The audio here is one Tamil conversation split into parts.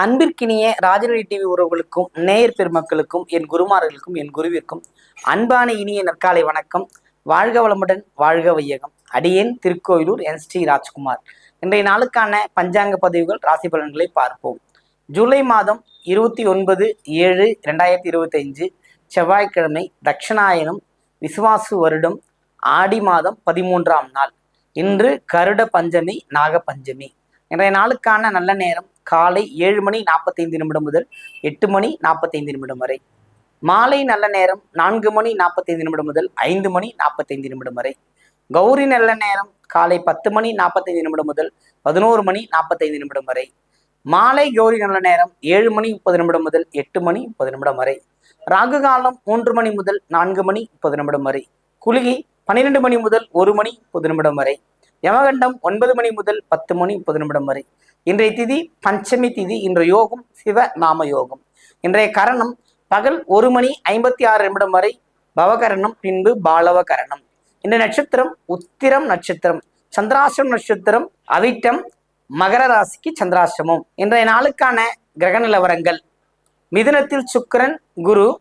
அன்பிற்கினிய ராஜநடி டிவி உறவுகளுக்கும் நேயர் பெருமக்களுக்கும் என் குருமார்களுக்கும் என் குருவிற்கும் அன்பான இனிய நற்காலை வணக்கம். வாழ்க வளமுடன் வாழ்க வையகம். அடியேன் திருக்கோயிலூர் என் ஸ்ரீ ராஜ்குமார். இன்றைய நாளுக்கான பஞ்சாங்க பதிவுகள் ராசி பலன்களை பார்ப்போம். ஜூலை மாதம் இருபத்தி ஒன்பது ஏழு ரெண்டாயிரத்தி இருபத்தஞ்சு செவ்வாய்க்கிழமை தட்சிணாயனம் விசுவாசு வருடம் ஆடி மாதம் பதிமூன்றாம் நாள். இன்று கருட பஞ்சமி நாக பஞ்சமி இன்றைய நாளுக்கான நல்ல நேரம் காலை ஏழு மணி நாற்பத்தைந்து நிமிடம் முதல் எட்டு மணி நாற்பத்தைந்து நிமிடம் வரை. மாலை நல்ல நேரம் நான்கு மணி நாற்பத்தைந்து நிமிடம் முதல் ஐந்து மணி நாற்பத்தைந்து நிமிடம் வரை. கௌரி நல்ல நேரம் காலை பத்து மணி நாற்பத்தைந்து நிமிடம் முதல் பதினோரு மணி நாற்பத்தைந்து நிமிடம் வரை. மாலை கௌரி நல்ல நேரம் ஏழு மணி முப்பது நிமிடம் முதல் எட்டு மணி முப்பது நிமிடம் வரை. ராகு காலம் மூன்று மணி முதல் நான்கு மணி முப்பது நிமிடம் வரை. குலுகி பன்னிரெண்டு மணி முதல் ஒரு மணி முப்பது நிமிடம் வரை. யமகண்டம் ஒன்பது மணி முதல் பத்து மணி முப்பது நிமிடம் வரை. இன்றைய திதி பஞ்சமி திதி. இன்றைய யோகம் சிவ நாம யோகம். இன்றைய கரணம் பகல் ஒரு மணி ஐம்பத்தி ஆறு நிமிடம் வரை பவகரணம் பின்பு பாலவ கரணம் இந்த நட்சத்திரம் உத்திரம் நட்சத்திரம். சந்திராசிரம் நட்சத்திரம் அவிட்டம் மகர ராசிக்கு சந்திராசிரமம் இன்றைய நாளுக்கான கிரக நிலவரங்கள். மிதுனத்தில் சுக்கிரன் குரு.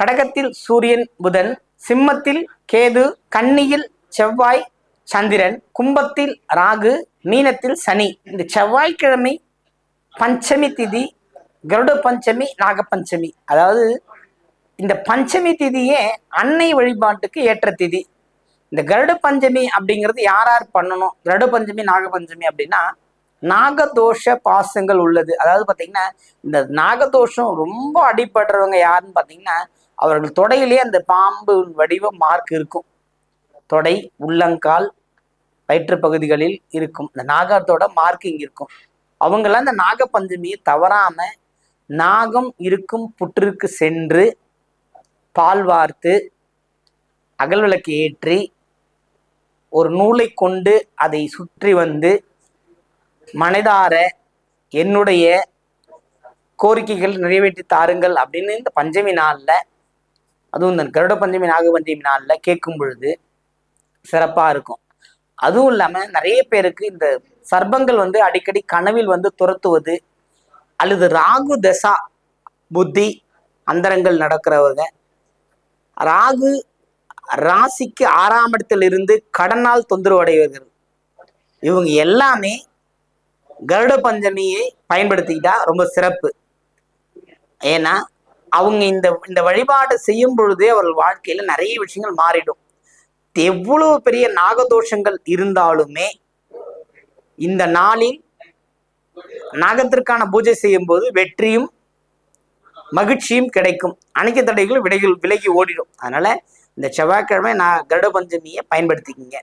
கடகத்தில் சூரியன் புதன். சிம்மத்தில் கேது. கன்னியில் செவ்வாய். சந்திரன் கும்பத்தில் ராகு மீனத்தில் சனி. இந்த செவ்வாய்க்கிழமை பஞ்சமி திதி கருட பஞ்சமி நாகப்பஞ்சமி. அதாவது இந்த பஞ்சமி திதியே அன்னை வழிபாட்டுக்கு ஏற்ற திதி. இந்த கருட பஞ்சமி அப்படிங்கிறது யார் யார் பண்ணணும்? கருட பஞ்சமி நாகபஞ்சமி அப்படின்னா நாகதோஷ பாசங்கள் உள்ளது. அதாவது பார்த்தீங்கன்னா இந்த நாகதோஷம் ரொம்ப அடிபடுறவங்க யாருன்னு பார்த்தீங்கன்னா அவர்கள் தொடையிலேயே அந்த பாம்பு வடிவ மார்க் இருக்கும். தொடை உள்ளங்கால் வயிற்று பகுதிகளில் இருக்கும். இந்த நாகத்தோட மார்க்கிங் இருக்கும். அவங்களாம் இந்த நாகப்பஞ்சமியை தவறாம நாகம் இருக்கும் புற்றுக்கு சென்று பால் வார்த்து அகல் விளக்கு ஏற்றி ஒரு நூலை கொண்டு அதை சுற்றி வந்து மனதார என்னுடைய கோரிக்கைகள் நிறைவேற்றி தாருங்கள் அப்படின்னு இந்த பஞ்சமி நாளில் அதுவும் இந்த கருட பஞ்சமி நாக பஞ்சமி நாளில் கேட்கும் பொழுது சிறப்பாக இருக்கும். அதுவும் இல்லாமல் நிறைய பேருக்கு இந்த சர்ப்பங்கள் வந்து அடிக்கடி கனவில் வந்து துரத்துவது அல்லது ராகு தசா புத்தி அந்தரங்கள் நடக்கிறவங்க. ராகு ராசிக்கு ஆறாம் இடத்தில் இருந்து கடனால் தொந்தரவு அடைவர்கள். இவங்க எல்லாமே கருட பஞ்சமியை பயன்படுத்திக்கிட்டா ரொம்ப சிறப்பு. ஏன்னா அவங்க இந்த இந்த வழிபாடு செய்யும் பொழுதே அவர்கள் வாழ்க்கையில நிறைய விஷயங்கள் மாறிடும். எவ்வளவு பெரிய நாகதோஷங்கள் இருந்தாலுமே இந்த நாளில் நாகத்திற்கான பூஜை செய்யும் போது வெற்றியும் மகிழ்ச்சியும் கிடைக்கும். அனைத்து தடைகளும் விலகி விலகி ஓடிடும். அதனால இந்த செவ்வாய்க்கிழமை நான் கருட பஞ்சமியை பயன்படுத்திக்கிங்க.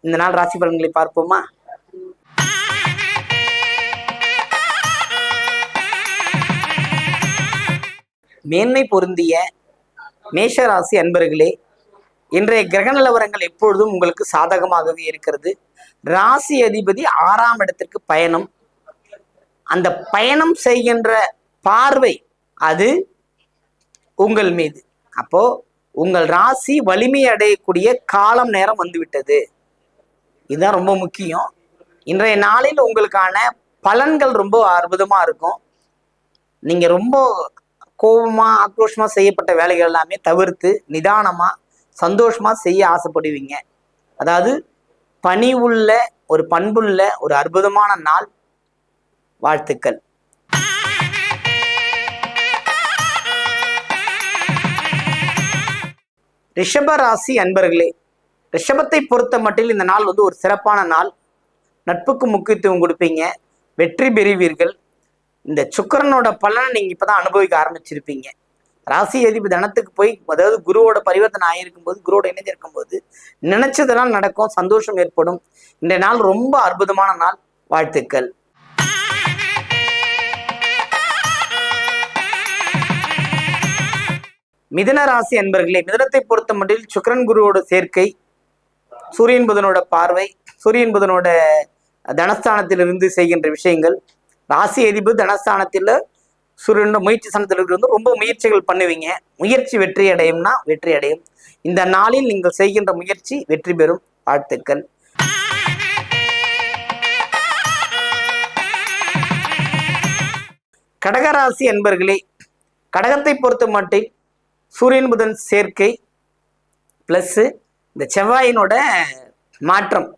இந்த நாள் ராசி பலன்களை பார்ப்போமா? மேன்மை பொருந்திய மேஷராசி அன்பர்களே இன்றைய கிரக நிலவரங்கள் எப்பொழுதும் உங்களுக்கு சாதகமாகவே இருக்கிறது. ராசி அதிபதி ஆறாம் இடத்திற்கு பயணம். அந்த பயணம் செய்கின்ற பார்வை அது உங்கள் மீது. அப்போ உங்கள் ராசி வலிமை அடையக்கூடிய காலம் நேரம் வந்துவிட்டது. இதுதான் ரொம்ப முக்கியம். இன்றைய நாளில் உங்களுக்கான பலன்கள் ரொம்ப அற்புதமா இருக்கும். நீங்க ரொம்ப கோபமா ஆக்ரோஷமா செய்யப்பட்ட வேலைகள் எல்லாமே தவிர்த்து நிதானமா சந்தோஷமா செய்ய ஆசைப்படுவீங்க. அதாவது பணி உள்ள ஒரு பண்புள்ள ஒரு அற்புதமான நாள் வாழ்த்துக்கள். ரிஷப ராசி அன்பர்களே ரிஷபத்தை பொறுத்த மட்டில் இந்த நாள் வந்து ஒரு சிறப்பான நாள். நட்புக்கு முக்கியத்துவம் கொடுப்பீங்க வெற்றி பெறுவீர்கள். இந்த சுக்கிரனோட பலனை நீங்க இப்பதான் அனுபவிக்க ஆரம்பிச்சிருப்பீங்க. ராசி அதிபதி தனத்துக்கு போய் அதாவது குருவோட பரிவர்த்தனை ஆகியிருக்கும் போது குருவோட இணைஞ்சிருக்கும் போது நினைச்சதெல்லாம் நடக்கும் சந்தோஷம் ஏற்படும். இந்த நாள் ரொம்ப அற்புதமான நாள். வாழ்த்துக்கள். மிதன ராசி அன்பர்களே மிதனத்தை பொறுத்த மட்டில் சுக்ரன் குருவோட சேர்க்கை சூரியன் புதனோட பார்வை சூரியன் புதனோட தனஸ்தானத்திலிருந்து செய்கின்ற விஷயங்கள். ராசி அதிபதி தனஸ்தானத்தில் சூரியனோட முயற்சி ஸ்தானத்தில் இருந்து ரொம்ப முயற்சிகள் பண்ணுவீங்க. முயற்சி வெற்றி அடையும்னா வெற்றி அடையும். இந்த நாளில் நீங்கள் செய்கின்ற முயற்சி வெற்றி பெறும். வாழ்த்துக்கள். கடகராசி என்பர்களே கடகத்தை பொறுத்த மட்டில் சூரியன் புதன் சேர்க்கை ப்ளஸ்ஸு இந்த செவ்வாயினோட மாற்றம்.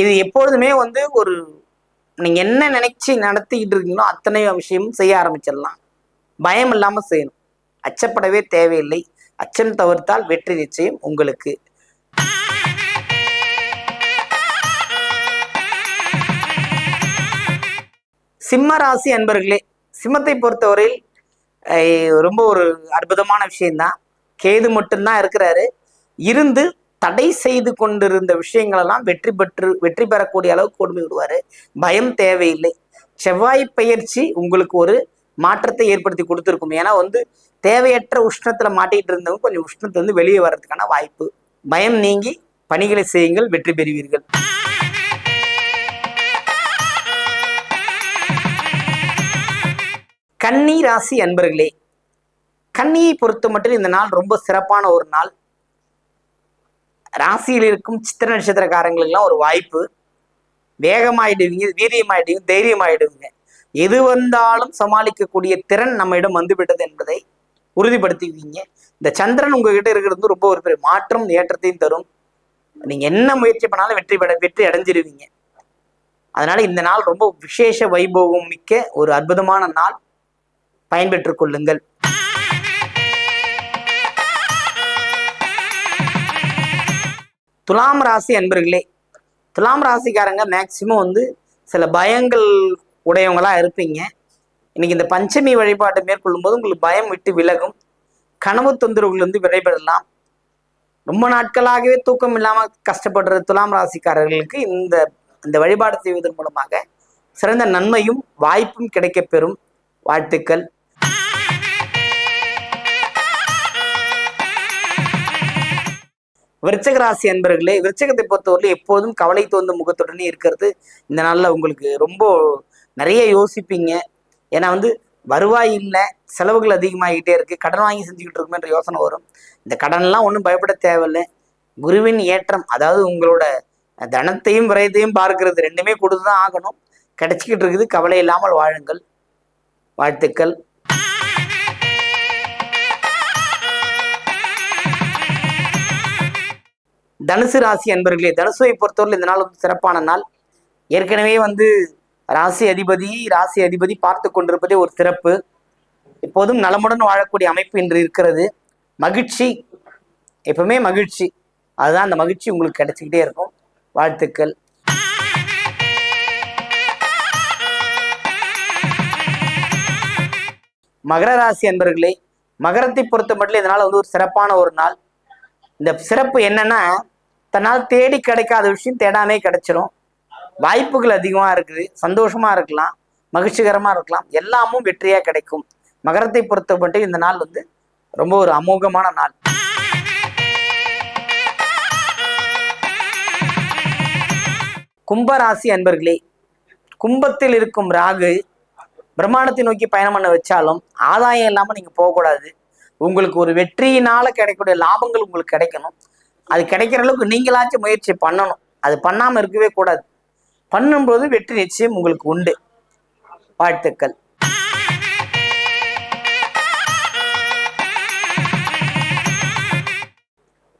இது எப்பொழுதுமே வந்து ஒரு நீங்கள் என்ன நினைச்சு நடத்திக்கிட்டு இருக்கீங்களோ அத்தனை விஷயமும் செய்ய ஆரம்பிச்சிடலாம். பயம் இல்லாமல் செய்யணும். அச்சப்படவே தேவையில்லை. அச்சம் தவிர்த்தால் வெற்றி நிச்சயம் உங்களுக்கு. சிம்ம ராசி அன்பர்களே சிம்மத்தை பொறுத்தவரையில் ரொம்ப ஒரு அற்புதமான விஷயம்தான். கேது மட்டும்தான் இருக்கிறாரு. இருந்து தடை செய்து கொண்டிருந்த விஷயங்களெல்லாம் வெற்றி பெற்று வெற்றி பெறக்கூடிய அளவுக்கு கொண்டு விடுவார். பயம் தேவையில்லை. செவ்வாய் பயிற்சி உங்களுக்கு ஒரு மாற்றத்தை ஏற்படுத்தி கொடுத்துருக்கும். ஏன்னா வந்து தேவையற்ற உஷ்ணத்தில் மாட்டிகிட்டு இருந்தவங்க கொஞ்சம் உஷ்ணத்துல இருந்து வெளியே வர்றதுக்கான வாய்ப்பு. பயம் நீங்கி பணிகளை செய்யுங்கள் வெற்றி பெறுவீர்கள். கன்னி ராசி அன்பர்களே கன்னியை பொறுத்த மட்டும் இந்த நாள் ரொம்ப சிறப்பான ஒரு நாள். ராசியில் இருக்கும் சித்திர நட்சத்திரக்காரங்களுக்குலாம் ஒரு வாய்ப்பு. வேகமாயிடுவீங்க வீரியமாயிடுவீங்க தைரியமாயிடுவீங்க. எது வந்தாலும் சமாளிக்கக்கூடிய திறன் நம்மிடம் வந்துவிட்டது என்பதை உறுதிப்படுத்திக்குவீங்க இந்த சந்திரன் உங்ககிட்ட இருக்கிறது ரொம்ப ஒரு பெரிய மாற்றம் ஏற்றத்தையும் தரும். நீங்க என்ன முயற்சி பண்ணாலும் வெற்றி பெற வெற்றி அடைஞ்சிருவீங்க. அதனால இந்த நாள் ரொம்ப விசேஷ வைபவம் மிக்க ஒரு அற்புதமான நாள். பயன்பெற்றுக் கொள்ளுங்கள். துலாம் ராசி அன்பர்களே துலாம் ராசிக்காரங்க மேக்சிமம் வந்து சில பயங்கள் உடையவங்களா இருப்பீங்க. இன்னைக்கு இந்த பஞ்சமி வழிபாட்டை மேற்கொள்ளும் போது உங்களுக்கு பயம் விட்டு விலகும். கனவு தொந்தரவுகளிலிருந்து விடைபெறலாம். ரொம்ப நாட்களாகவே தூக்கம் இல்லாமல் கஷ்டப்படுற துலாம் ராசிக்காரர்களுக்கு இந்த இந்த வழிபாடு செய்வதன் மூலமாக சிறந்த நன்மையும் வாய்ப்பும் கிடைக்கப்பெறும் வாழ்த்துக்கள். விருச்சகராசி அன்பர்களே விருச்சகத்தை பொறுத்தவரையிலும் எப்போதும் கவலை தோந்த முகத்துடனே இருக்கிறது. இந்த நாளில் உங்களுக்கு ரொம்ப நிறைய யோசிப்பீங்க. ஏன்னா வந்து வருவாய் இல்லை செலவுகள் அதிகமாகிட்டே இருக்கு கடன் வாங்கி செஞ்சுக்கிட்டு இருக்குமேன்ற யோசனை வரும். இந்த கடன்லாம் ஒன்றும் பயப்பட தேவையில்லை. குருவின் ஏற்றம் அதாவது உங்களோட தனத்தையும் விரயத்தையும் பார்க்கறது ரெண்டுமே கொடுத்து தான் ஆகணும். கிடைச்சிக்கிட்டு இருக்குது கவலை இல்லாமல் வாழுங்கள். வாழ்த்துக்கள். தனுசு ராசி அன்பர்களே தனுசுவை பொறுத்தவரை இந்த நாள் வந்து சிறப்பான நாள். ஏற்கனவே வந்து ராசி அதிபதி ராசி அதிபதி பார்த்து கொண்டிருப்பதே ஒரு சிறப்பு. எப்போதும் நலமுடன் வாழக்கூடிய அமைப்பு இன்று இருக்கிறது. மகிழ்ச்சி எப்பவுமே மகிழ்ச்சி. அதுதான் அந்த மகிழ்ச்சி உங்களுக்கு கிடைச்சிக்கிட்டே இருக்கும். வாழ்த்துக்கள். மகர ராசி அன்பர்களே மகரத்தை பொறுத்த மட்டும் இதனால் வந்து ஒரு சிறப்பான ஒரு நாள். இந்த சிறப்பு என்னன்னா தன்னால் தேடி கிடைக்காத விஷயம் தேடாமே கிடைச்சிரும். வாய்ப்புகள் அதிகமாக இருக்குது. சந்தோஷமாக இருக்கலாம். மகிழ்ச்சிகரமாக இருக்கலாம். எல்லாமும் வெற்றியாக கிடைக்கும். மகரத்தை பொறுத்த மட்டும் இந்த நாள் வந்து ரொம்ப ஒரு அமோகமான நாள். கும்பராசி அன்பர்களே கும்பத்தில் இருக்கும் ராகு பிரம்மாண்டத்தை நோக்கி பயணம் பண்ண வச்சாலும் ஆதாயம் இல்லாமல் நீங்கள் போகக்கூடாது. உங்களுக்கு ஒரு வெற்றியினால் கிடைக்கக்கூடிய லாபங்கள் உங்களுக்கு கிடைக்கணும். அது கிடைக்கிற அளவுக்கு நீங்களாச்சும் முயற்சி பண்ணணும். அது பண்ணாம இருக்கவே கூடாது. பண்ணும்போது வெற்றி நிச்சயம் உங்களுக்கு உண்டு. வாழ்த்துக்கள்.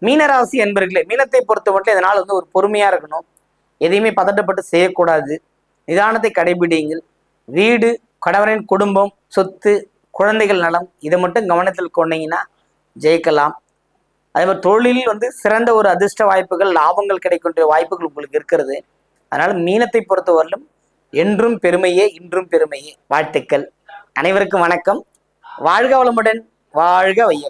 மீனராசி என்பர்களே மீனத்தை பொறுத்த மட்டும் இதனால் வந்து ஒரு பொறுமையா இருக்கணும். எதையுமே பதட்டப்பட்டு செய்யக்கூடாது. நிதானத்தை கடைபிடிங்கள் வீடு கணவரின் குடும்பம் சொத்து குழந்தைகள் நலம் இதை மட்டும் கவனத்தில் கொண்டீங்கன்னா ஜெயிக்கலாம். அதே மாதிரி தொழிலில் வந்து சிறந்த ஒரு அதிர்ஷ்ட வாய்ப்புகள் லாபங்கள் கிடைக்கின்ற வாய்ப்புகள் உங்களுக்கு இருக்கிறது. அதனால மீனத்தை பொறுத்தவரையிலும் என்றும் பெருமையே இன்றும் பெருமையே. வாழ்த்துக்கள். அனைவருக்கும் வணக்கம். வாழ்க வளமுடன் வாழ்க வையகம்.